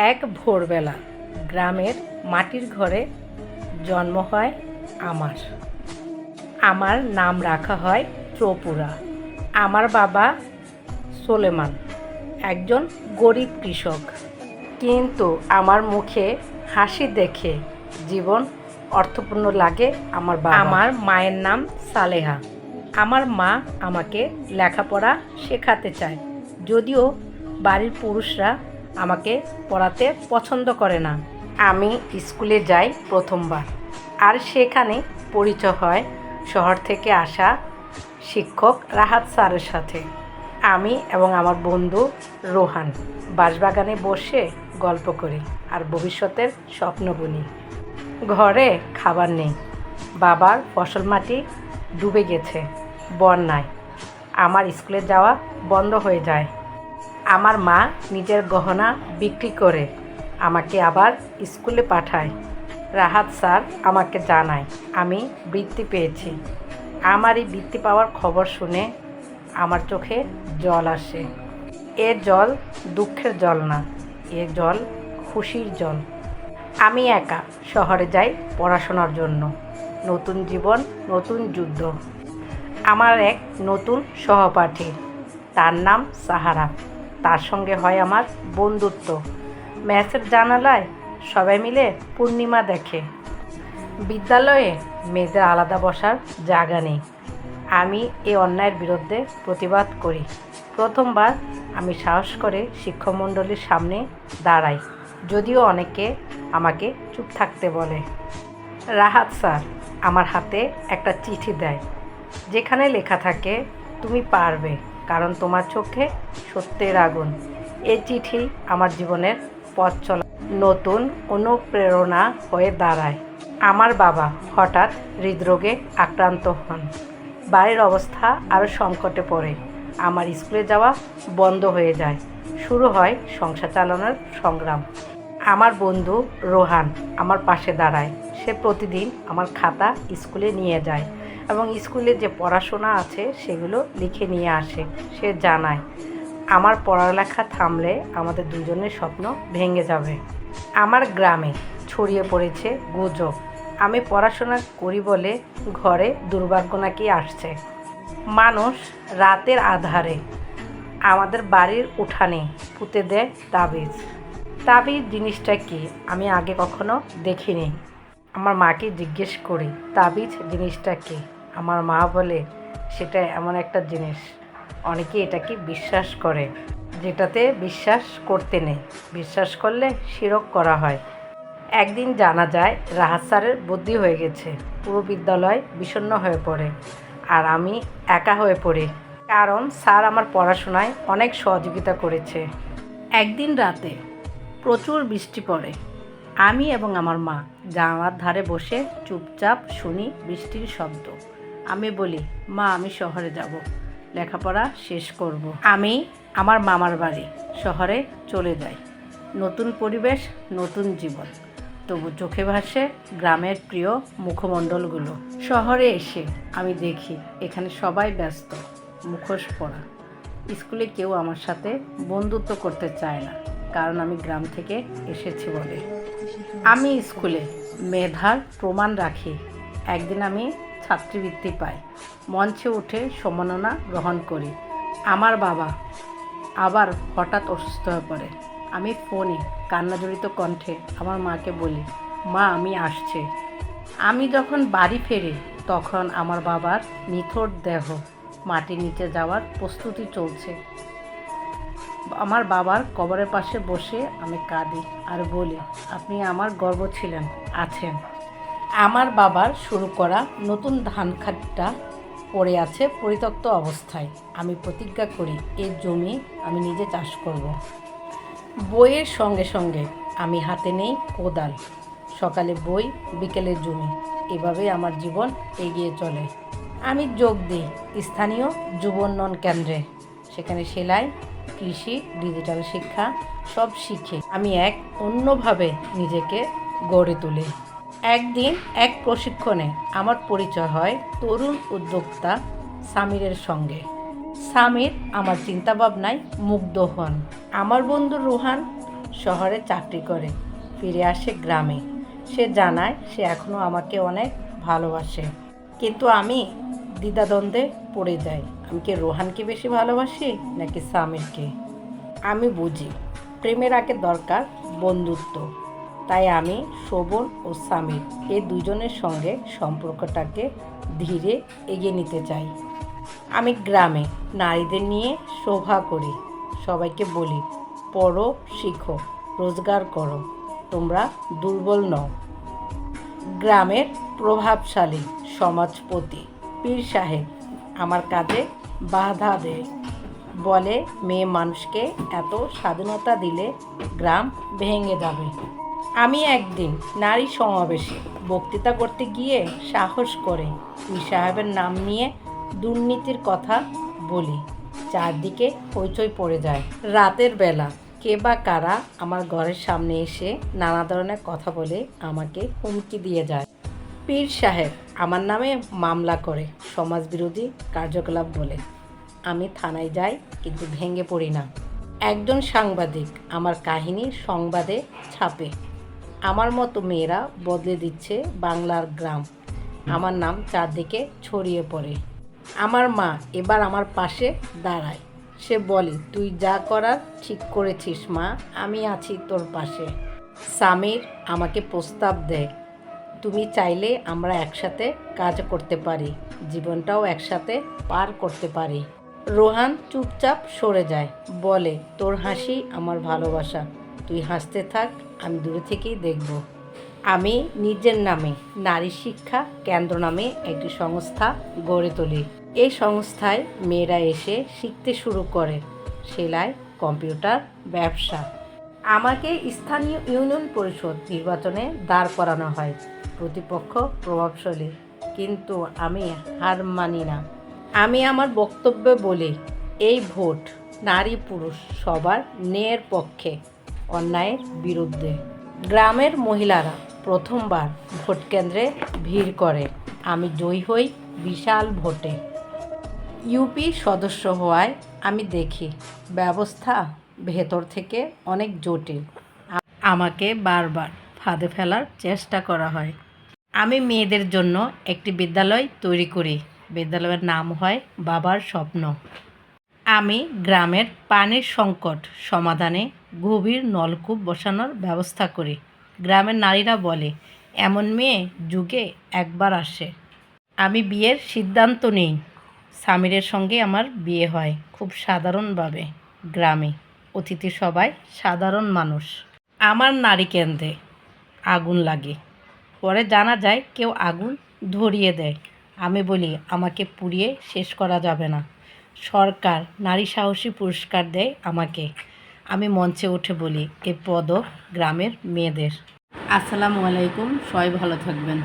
এক ভোরবেলা গ্রামের মাটির ঘরে জন্ম হয় আমার। আমার নাম রাখা হয় ত্রপুরা। আমার বাবা সোলেমান, একজন গরিব কৃষক। কিন্তু আমার মুখে হাসি দেখে জীবন অর্থপূর্ণ লাগে আমার বাবা। আমার মায়ের নাম সালেহা। আমার মা আমাকে লেখাপড়া শেখাতে চায়। যদিও বাড়ির পুরুষরা আমাকে পড়াতে পছন্দ করে না। আমি স্কুলে যাই প্রথমবার। আর সেখানে পরিচয় হয় শহর থেকে আসা শিক্ষক রাহাত স্যারের সাথে। আমি এবং আমার বন্ধু রোহান বাঁশবাগানে বসে গল্প করি আর ভবিষ্যতের স্বপ্ন বুনি। ঘরে খাবার নেই। বাবার ফসল মাটি ডুবে গেছে বন্যায়। আমার স্কুলে যাওয়া বন্ধ হয়ে যায়। আমার মা নিজের গহনা বিক্রি করে আমাকে আবার স্কুলে পাঠায়। রাহাত স্যার আমাকে জানায়, আমি বৃত্তি পেয়েছি। আমার এই বৃত্তি পাওয়ার খবর শুনে আমার চোখে জল আসে। এ জল দুঃখের জল না, এ জল খুশির জল। আমি একা শহরে যাই পড়াশোনার জন্য। নতুন জীবন, নতুন যুদ্ধ। আমার এক নতুন সহপাঠী, তার নাম সাহারা। তার সঙ্গে হয় আমার বন্ধুত্ব। ম্যাচের জানালায় সবাই মিলে পূর্ণিমা দেখে। বিদ্যালয়ে মেয়েদের আলাদা বসার জায়গা নেই। আমি এই অন্যায়ের বিরুদ্ধে প্রতিবাদ করি। প্রথমবার আমি সাহস করে শিক্ষকমণ্ডলীর সামনে দাঁড়াই, যদিও অনেকে আমাকে চুপ থাকতে বলে। রাহাত স্যার আমার হাতে একটা চিঠি দেয়, যেখানে লেখা থাকে, তুমি পারবে। কারণ তোমার চোখে সত্যের আগুন। এই চিঠি আমার জীবনের পথ চলা। নতুন অনুপ্রেরণা হয়ে দাঁড়ায়। আমার বাবা হঠাৎ হৃদরোগে আক্রান্ত হন। বাড়ির অবস্থা আরও সংকটে পড়ে। আমার স্কুলে যাওয়া বন্ধ হয়ে যায়। শুরু হয় সংসার চালানোর সংগ্রাম। আমার বন্ধু রোহান আমার পাশে দাঁড়ায়। সে প্রতিদিন আমার খাতা স্কুলে নিয়ে যায় এবং স্কুলে যে পড়াশোনা আছে সেগুলো লিখে নিয়ে আসে, সে জানায়। আমার পড়ালেখা থামলে আমাদের দুজনের স্বপ্ন ভেঙে যাবে। আমার গ্রামে ছড়িয়ে পড়েছে গুজব। আমি পড়াশোনা করি বলে ঘরে দুর্ভাগ্য নাকি আসছে। মানুষ রাতের আধারে আমাদের বাড়ির উঠানে পুঁতে দেয় তাবিজ। তাবিজ জিনিসটা কি আমি আগে কখনো দেখিনি। আমার মাকে জিজ্ঞেস করি, তাবিজ জিনিসটা কি? আমার মা বলে, সেটা এমন একটা জিনিস। অনেকে এটাকে বিশ্বাস করে, যেটাতে বিশ্বাস করতে নেই। বিশ্বাস করলে শিরক করা হয়। একদিন জানা যায় রাহাত স্যারের বুদ্ধি হয়ে গেছে। পুরো বিদ্যালয় বিষণ্ণ হয়ে পড়ে আর আমি একা হয়ে পড়ি। কারণ স্যার আমার পড়াশোনায় অনেক সহযোগিতা করেছে। একদিন রাতে প্রচুর বৃষ্টি পড়ে। আমি এবং আমার মা জানালার ধারে বসে চুপচাপ শুনি বৃষ্টির শব্দ। আমি বলি, মা, আমি শহরে যাব। লেখাপড়া শেষ করব। আমি আমার মামার বাড়ি, শহরে চলে যাই। নতুন পরিবেশ, নতুন জীবন। তবু চোখে ভাসে গ্রামের প্রিয় মুখমণ্ডলগুলো। শহরে এসে আমি দেখি, এখানে সবাই ব্যস্ত, মুখোশ পড়া স্কুলে কেউ আমার সাথে বন্ধুত্ব করতে চায় না, কারণ আমি গ্রাম থেকে এসেছি বলে। আমি স্কুলে মেধার প্রমাণ রাখি। একদিন আমি ছাত্রীবৃত্তি পাই। মঞ্চে উঠে সম্মাননা গ্রহণ করি। আমার বাবা আবার হঠাৎ অসুস্থ হয়ে পড়ে। আমি ফোনে কান্নাজড়িত কণ্ঠে আমার মাকে বলি, মা, আমি আসছে। আমি যখন বাড়ি ফেরি, তখন আমার বাবার নিথর দেহ মাটির নিচে যাওয়ার প্রস্তুতি চলছে। আমার বাবার কবরের পাশে বসে আমি কাঁদি আর বলি, আপনি আমার গর্ব ছিলেন, আছেন। আমার বাবার শুরু করা নতুন ধান খাতটা পড়ে আছে পরিত্যক্ত অবস্থায়। আমি প্রতিজ্ঞা করি এই জমি আমি নিজে চাষ করব। বইয়ের সঙ্গে সঙ্গে আমি হাতে নেই কোদাল। সকালে বই, বিকেলে জমি। এভাবেই আমার জীবন এগিয়ে চলে। আমি যোগ দিই স্থানীয় যুব উন্নয়ন কেন্দ্রে। সেখানে সেলাই কৃষি ডিজিটাল শিক্ষা, সব শিখে আমি এক অন্যভাবে নিজেকে গড়ে তুলি। একদিন এক প্রশিক্ষণে আমার পরিচয় হয় তরুণ উদ্যোক্তা সামিরের সঙ্গে। সামির আমার চিন্তাভাবনায় মুগ্ধ হন। আমার বন্ধু রুহান শহরে চাকরি করে, ফিরে আসে গ্রামে। সে জানায় সে এখনও আমাকে অনেক ভালোবাসে। কিন্তু আমি দ্বিধাদ্বন্দ্বে পড়ে যাই। আমি কি রোহানকে বেশি ভালোবাসি নাকি সামিরকে? আমি বুঝি, প্রেমের আগে দরকার বন্ধুত্ব। তাই আমি, শোভন ও সামির এই দুজনের সঙ্গে সম্পর্কটাকে ধীরে এগিয়ে নিতে চাই। আমি গ্রামে নারীদের নিয়ে শোভা করি। সবাইকে বলি, পড়ো, শিখো, রোজগার করো, তোমরা দুর্বল নও। গ্রামের প্রভাবশালী সমাজপতি পীর সাহেব আমার কাজে বাধা দেয়। বলে মেয়ে মানুষকে এত স্বাধীনতা দিলে গ্রাম ভেঙে যাবে। আমি একদিন নারী সমাবেশে বক্তৃতা করতে গিয়ে সাহস করে পীর সাহেবের নাম নিয়ে দুর্নীতির কথা বলি। চারদিকে হইচই পড়ে যায়। রাতের বেলা কে বা কারা আমার ঘরের সামনে এসে নানা ধরনের কথা বলে আমাকে হুমকি দিয়ে যায়। পীর সাহেব আমার নামে মামলা করে সমাজবিরোধী কার্যকলাপ বলে। আমি থানায় যাই, কিন্তু ভেঙে পড়ি না। একজন সাংবাদিক আমার কাহিনী সংবাদে ছাপে। আমার মতো মেয়েরা বদলে দিচ্ছে বাংলার গ্রাম। আমার নাম চারদিকে ছড়িয়ে পড়ে। আমার মা এবার আমার পাশে দাঁড়ায়। সে বলে, তুই যা করার ঠিক করেছিস মা, আমি আছি তোর পাশে। সামির আমাকে প্রস্তাব দেয় তুমি চাইলে আমরা একসাথে কাজ করতে পারি, জীবনটাও একসাথে পার করতে পারি। রোহান চুপচাপ সরে যায়, বলে, তোর হাসি আমার ভালোবাসা। তুই হাসতে থাক, আমি দূরে থেকেই দেখব। আমি নিজের নামে, নারী শিক্ষা কেন্দ্র নামে একটি সংস্থা গড়ে তুলি। এই সংস্থায় মেয়েরা এসে শিখতে শুরু করে, সেলাই, কম্পিউটার, ব্যবসা। আমাকে স্থানীয় ইউনিয়ন পরিষদ নির্বাচনে দাঁড় করানো হয়। প্রতিপক্ষ প্রভাবশালী, কিন্তু আমি হার মানি না। আমি আমার বক্তব্যে বলি, এই ভোট নারী পুরুষ সবার ন্যায়ের পক্ষে, অন্যায়ের বিরুদ্ধে। গ্রামের মহিলারা প্রথমবার ভোট কেন্দ্রে ভিড় করে। আমি জয়ী হই বিশাল ভোটে। ইউপি সদস্য হওয়ায় আমি দেখি, ব্যবস্থা ভেতর থেকে অনেক জটিল। আমাকে বারবার ফাঁদে ফেলার চেষ্টা করা হয়। আমি মেয়েদের জন্য একটি বিদ্যালয় তৈরি করি। বিদ্যালয়ের নাম হয় বাবার স্বপ্ন। আমি গ্রামের পানির সংকট সমাধানে গভীর নলকূপ বসানোর ব্যবস্থা করি। গ্রামের নারীরা বলে, এমন মেয়ে যুগে একবার আসে। আমি বিয়ের সিদ্ধান্ত নেই। স্বামীরের সঙ্গে আমার বিয়ে হয় খুব সাধারণভাবে গ্রামে। অতিথি সবাই সাধারণ মানুষ। আমার নারী কেন্দ্রে আগুন লাগে। পরে জানা যায় কেউ আগুন ধরিয়ে দেয়। আমি বলি, আমাকে পুড়িয়ে শেষ করা যাবে না। সরকার নারী সাহসী পুরস্কার দেয় আমাকে। আমি মঞ্চে উঠে বলি, এ পদক গ্রামের মেয়েদের। আসসালামু আলাইকুম, সবাই ভালো থাকবেন।